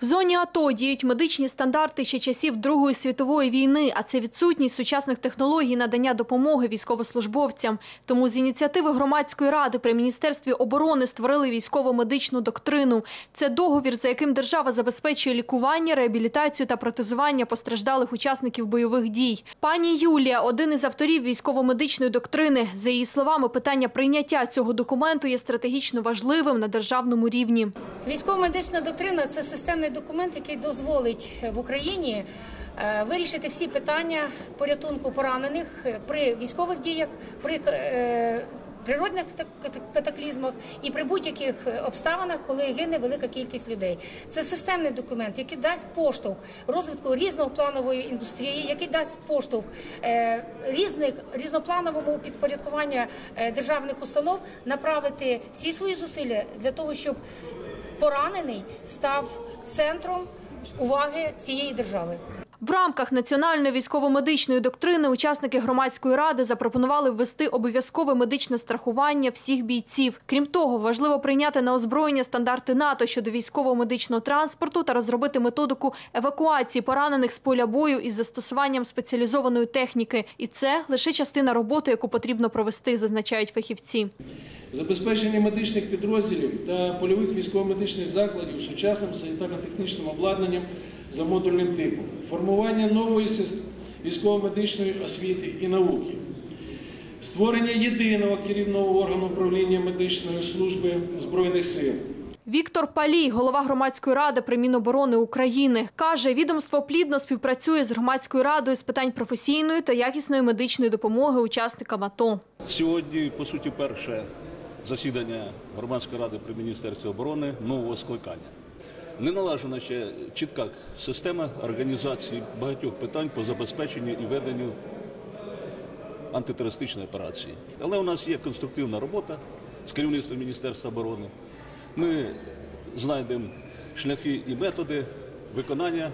В зоні АТО діють медичні стандарти ще часів Другої світової війни, а це відсутність сучасних технологій надання допомоги військовослужбовцям. Тому з ініціативи громадської ради при міністерстві оборони створили військово-медичну доктрину. Це договір, за яким держава забезпечує лікування, реабілітацію та протезування постраждалих учасників бойових дій. Пані Юлія один із авторів військово-медичної доктрини. За її словами, питання прийняття цього документу є стратегічно важливим на державному рівні. Військово-медична доктрина це системний документ, який дозволить в Україні е, вирішити всі питання порятунку поранених е, при військових діях, при е, природних катаклізмах і при будь-яких обставинах, коли гине велика кількість людей. Це системний документ, який дасть поштовх розвитку різнопланової індустрії, який дасть поштовх е, різних різноплановому підпорядкування е, державних установ направити всі свої зусилля для того, щоб поранений став центром уваги всієї держави. В рамках національної військово-медичної доктрини учасники громадської ради запропонували ввести обов'язкове медичне страхування всіх бійців. Крім того, важливо прийняти на озброєння стандарти НАТО щодо військово-медичного транспорту та розробити методику евакуації поранених з поля бою із застосуванням спеціалізованої техніки. І це лише частина роботи, яку потрібно провести, зазначають фахівці. Забезпечення медичних підрозділів та польових військово-медичних закладів сучасним санітарно-технічним обладнанням за модульним типом, формування нової системи військово-медичної освіти і науки, створення єдиного керівного органу управління медичної служби Збройних сил. Віктор Палій, голова громадської ради при Міноборони України, каже, відомство плідно співпрацює з громадською радою з питань професійної та якісної медичної допомоги учасникам АТО. Сьогодні, по суті, перше засідання громадської ради при міністерстві оборони нового скликання. Не налажена ще чітка система організації багатьох питань по забезпеченню і веденню антитерористичної операції. Але у нас є конструктивна робота з керівництвом Міністерства оборони. Ми знайдемо шляхи і методи виконання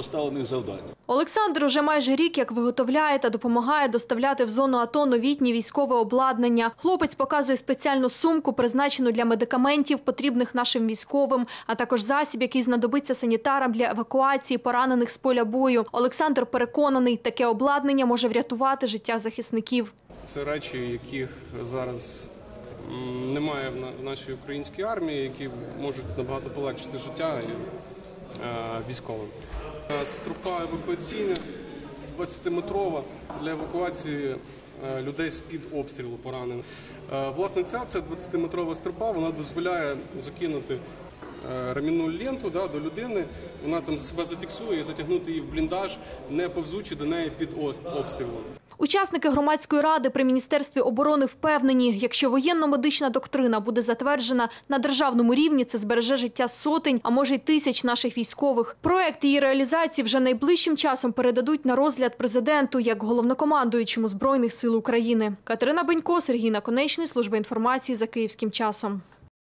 поставлених завдань. Олександр уже майже рік як виготовляє та допомагає доставляти в зону АТО новітнє військове обладнання. Хлопець показує спеціальну сумку, призначену для медикаментів, потрібних нашим військовим, а також засіб, який знадобиться санітарам для евакуації поранених з поля бою. Олександр переконаний, таке обладнання може врятувати життя захисників. Це речі, яких зараз немає в на- нашій українській армії, які можуть набагато полегшити життя військовим. Струпа Стропа евакуаційна 20-метрова для евакуації е, людей з-під обстрілу поранених. Е, Власне, ця це 20-метрова стропа, вона дозволяє закинути е, ремінну ленту да, до людини, вона там себе зафіксує і затягнути її в бліндаж, не повзучи до неї під обстрілом. Учасники громадської ради при міністерстві оборони впевнені, якщо воєнно-медична доктрина буде затверджена на державному рівні, це збереже життя сотень, а може й тисяч наших військових. Проект її реалізації вже найближчим часом передадуть на розгляд президенту як головнокомандуючому збройних сил України. Катерина Бенько, Сергій Наконечний, служба інформації за київським часом.